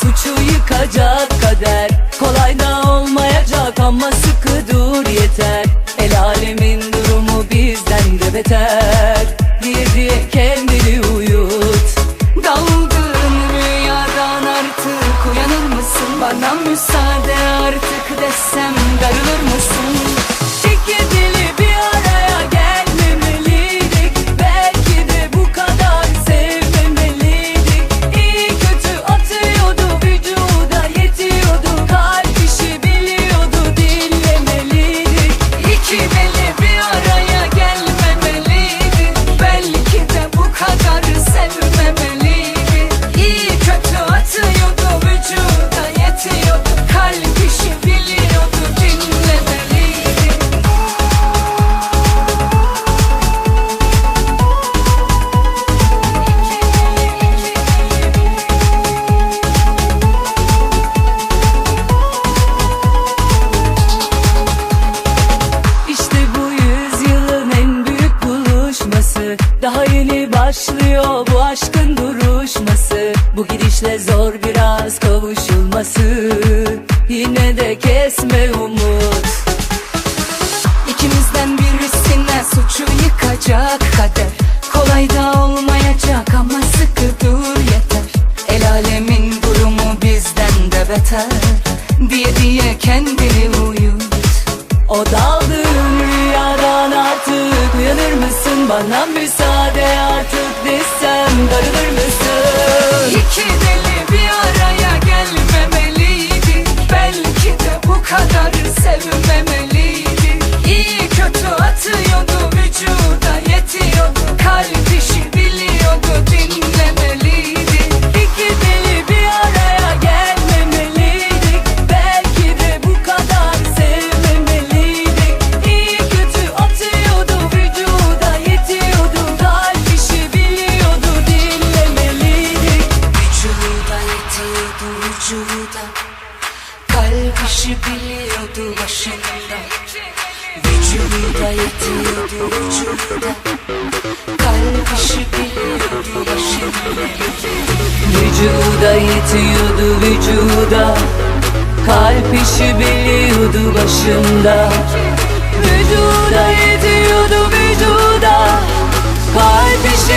suçu yıkacak kader Kolay da olmayacak ama sıkı dur yeter El alemin durumu bizden de beter Diye diye kendini uyut Daldığın rüyadan artık uyanır mısın? Bana müsaade artık desem darılır mısın? Başlıyor bu aşkın duruşması. Bu gidişle zor biraz kavuşulması. Yine de kesme umut. İkimizden birisine suçu yıkacak kader. Kolay da olmayacak ama sıkı dur yeter. El alemin durumu bizden de beter. Diye diye kendini uyut. O daldığın rüyadan artık uyanır mısın? Bana müsaade artık desem darılır mısın? İki deli bir araya gelmemeliydi İşi biliyordu başında Vücuda yetiyordu vücuda Kalp biliyordu başında Vücuda yetiyordu vücuda. Kalp işi biliyordu başında. Vücuda yetiyordu vücuda. Kalp işi